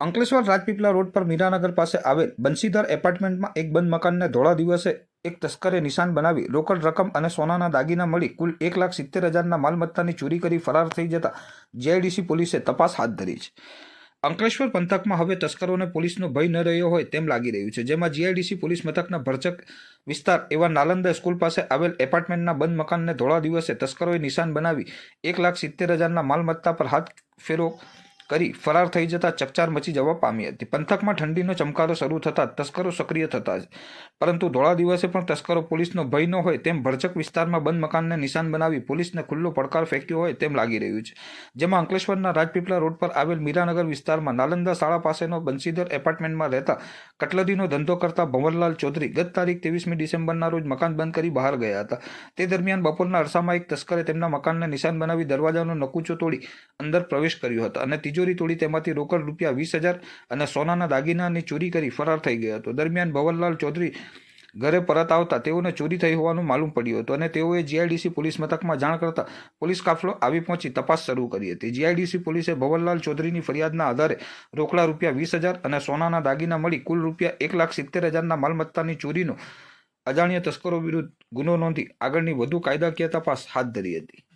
Ankleshwar Rajpipla road પર મીરાનગર પાસે આવેલ બંસીધર એપાર્ટમેન્ટમાં એક બંધ મકાનને ધોળા દિવસે એક તસ્કરે નિશાન બનાવી રોકડ રકમ અને સોનાના દાગીના મળી. કુલ એક લાખ સિત્તેર હજારના માલમત્તાની ચોરી કરી ફરાર થઈ જતા જીઆઈડીસી પોલીસે તપાસ હાથ ધરી છે. અંકલેશ્વર પંથકમાં હવે તસ્કરોને પોલીસનો ભય ન રહ્યો હોય તેમ લાગી રહ્યું છે, જેમાં જીઆઈડીસી પોલીસ મથકના ભરચક વિસ્તાર એવા નાલંદા સ્કૂલ પાસે આવેલ એપાર્ટમેન્ટના બંધ મકાનને ધોળા દિવસે તસ્કરોએ નિશાન બનાવી એક લાખ સિત્તેર હજારના માલમત્તા પર હાથ ફેરો કરી ફરાર થઈ જતા ચકચાર મચી જવા પામી હતી. પંથકમાં ઠંડીનો ચમકારો શરૂ થતાં તસ્કરો સક્રિય થતા જ. પરંતુ ધોળા દિવસે પણ તસ્કરો પોલીસનો ભય ન હોય તેમ ભરચક વિસ્તારમાં બંધ મકાનને નિશાન બનાવી પોલીસને ખુલ્લો પડકાર ફેંક્યો હોય તેમ લાગી રહ્યું છે. જેમાં અંકલેશ્વરના રાજપીપળા રોડ પર આવેલ મીરાનગર વિસ્તારમાં નાલંદા શાળા પાસેનો બંસીધર એપાર્ટમેન્ટમાં રહેતા કટલરીનો ધંધો કરતા ભંવરલાલ ચૌધરી ગત તારીખ ત્રેવીસમી ડિસેમ્બરના રોજ મકાન બંધ કરી બહાર ગયા હતા. તે દરમિયાન બપોરના અરસામાં એક તસ્કરે તેમના મકાનને નિશાન બનાવી દરવાજાનો નકુચો તોડી અંદર પ્રવેશ કર્યો હતો અને તિજોરી તોડી તેમાંથી રોકડ રૂપિયા વીસ હજાર અને સોનાના દાગીનાની ચોરી કરી ફરાર થઈ ગયો હતો. દરમિયાન ભવનલાલ ચૌધરી ઘરે પરત આવતા તેઓને ચોરી થઈ હોવાનું માલુમ પડ્યું હતું અને તેઓએ જીઆઈડીસી પોલીસ મથકમાં જાણ કરતા પોલીસ કાફલો આવી પહોંચી તપાસ શરૂ કરી હતી. જીઆઈડીસી પોલીસે ભવનલાલ ચૌધરીની ફરિયાદના આધારે રોકડા રૂપિયા વીસ હજાર અને સોનાના દાગીના મળી કુલ રૂપિયા એક લાખ સિત્તેર હજારના માલમત્તાની ચોરીનો અજાણ્યા તસ્કરો વિરુદ્ધ ગુનો નોંધી આગળની વધુ કાયદાકીય તપાસ હાથ ધરી હતી.